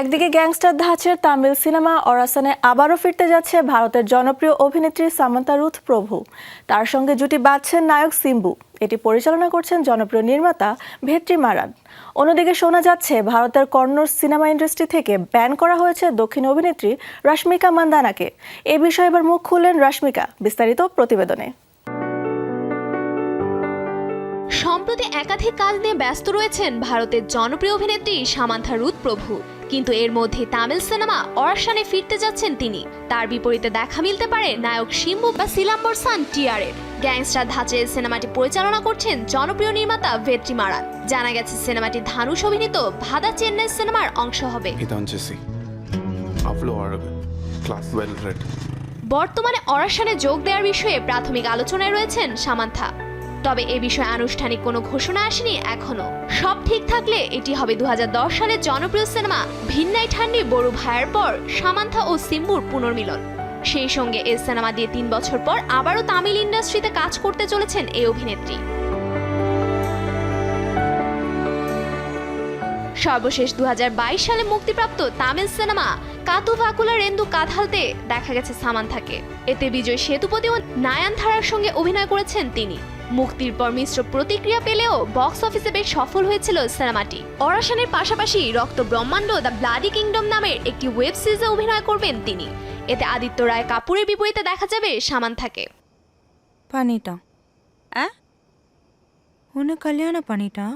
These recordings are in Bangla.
একদিকে গ্যাংস্টার ধাঁচের তামিল সিনেমা অরাসানে আবারও ফিরতে যাচ্ছে ভারতের জনপ্রিয় অভিনেত্রী সামান্তা রুথ প্রভু। তার সঙ্গে জুটি বাঁধছেন নায়ক সিম্বু। এটি পরিচালনা করছেন জনপ্রিয় নির্মাতা ভেট্রি মারান। অন্যদিকে শোনা যাচ্ছে, ভারতের কন্নড় সিনেমা ইন্ডাস্ট্রি থেকে ব্যান করা হয়েছে দক্ষিণ অভিনেত্রী রাশ্মিকা মান্দানাকে। এ বিষয়ে এবার মুখ খুললেন রাশ্মিকা বিস্তারিত প্রতিবেদনে। সম্প্রতি একাধিক কাজ নিয়ে ব্যস্ত রয়েছেন ভারতের জনপ্রিয় অভিনেত্রী সামান্থা রুথ প্রভু। কিন্তু এর মধ্যে তামিল সিনেমা অরসানে ফিরতে যাচ্ছেন তিনি। তার বিপরীতে দেখা মিলতে পারে নায়ক শিম্বু বা সিলাম্বর সান টিয়ারের। গ্যাংস্টার ধাঁচে সিনেমাটি পরিচালনা করছেন জনপ্রিয় নির্মাতা ভেত্রি মারান। জানা গেছে সিনেমাটি ধানুষ অভিনীত ভাদা চেন্নাই সিনেমার অংশ হবে। বর্তমানে অরাসানে যোগ দেওয়ার বিষয়ে প্রাথমিক আলোচনায় রয়েছেন সামান্থা। তবে এ বিষয়ে আনুষ্ঠানিক কোনো ঘোষণা আসেনি এখনও। সব ঠিক থাকলে এটি হবে দু হাজার দশ সালের জনপ্রিয় সিনেমা ভিন্নাই ঠান্ডি বড়ু ভাইয়ের পর সামান্থা ও সিম্বুর পুনর্মিলন। সেই সঙ্গে এ সিনেমা দিয়ে তিন বছর পর আবারও তামিল ইন্ডাস্ট্রিতে কাজ করতে চলেছেন এই অভিনেত্রী। সর্বশেষ দু হাজার বাইশ সালে মুক্তিপ্রাপ্ত তামিল সিনেমা কাতু ভাকুলা রেন্দু কাঁধালতে দেখা গেছে সামান্থাকে। এতে বিজয় সেতুপতি ও নায়ানথারার সঙ্গে অভিনয় করেছেন তিনি। মুক্তির পর মিশ্র প্রতিক্রিয়া পেলেও বক্স অফিসে বেশ সফল হয়েছিল সিনেমাটি। অরাসানের পাশাপাশি রক্ত ব্রহ্মাণ্ড দ্য ব্লাডি কিংডম নামের একটি ওয়েব সিরিজে অভিনয় করবেন তিনি। এতে আদিত্য রায় কাপুরের বিপরীতে দেখা যাবে সামান থাকে পানিটা হ্যাঁ কল্যাণ পানিটা?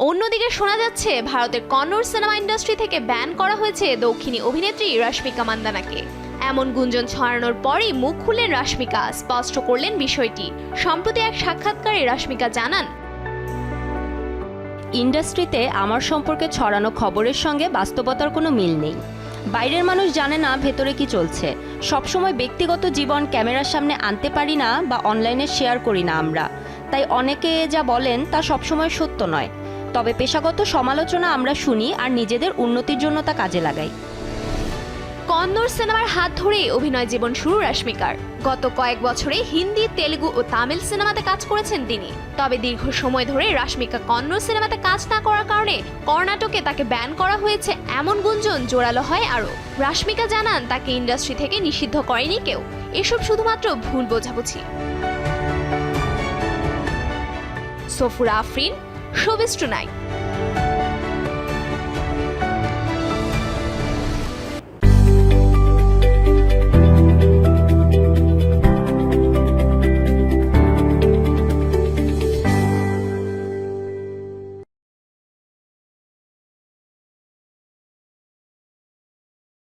অন্যদিকে শোনা যাচ্ছে, ভারতের কন্নড় সিনেমা ইন্ডাস্ট্রি থেকে ব্যান করা হয়েছে দক্ষিণী অভিনেত্রী রশ্মিকা মান্দানাকে। এমন গুঞ্জন ছড়ানোর পরই মুখ খুললেন রাশ্মিকা, স্পষ্ট করলেন বিষয়টি। সম্প্রতি এক সাক্ষাৎকারে রাশ্মিকা জানান, ইন্ডাস্ট্রিতে আমার সম্পর্কে ছড়ানো খবরের সঙ্গে বাস্তবতার কোনো মিল নেই। বাইরের মানুষ জানে না ভেতরে কি চলছে। সবসময় ব্যক্তিগত জীবন ক্যামেরার সামনে আনতে পারি না বা অনলাইনে শেয়ার করি না আমরা। তাই অনেকে যা বলেন তা সবসময় সত্য নয়। তবে পেশাগত সমালোচনা আমরা শুনি আর নিজেদের উন্নতির জন্য তা কাজে লাগাই। কন্নড় সিনেমার হাত ধরেই অভিনয় জীবন শুরু রাশ্মিকার। গত কয়েক বছরে হিন্দি, তেলেগু ও তামিল সিনেমাতে কাজ করেছেন তিনি। তবে দীর্ঘ সময় ধরে রাশ্মিকা কন্নড় সিনেমাতে কাজ না করার কারণে কর্ণাটকে তাকে ব্যান করা হয়েছে এমন গুঞ্জন জোরালো হয় আরও। রাশ্মিকা জানান, তাকে ইন্ডাস্ট্রি থেকে নিষিদ্ধ করেনি কেউ। এসব শুধুমাত্র ভুল বোঝাবুঝি। সফুরা আফরিন শুভেচ্ছু নাই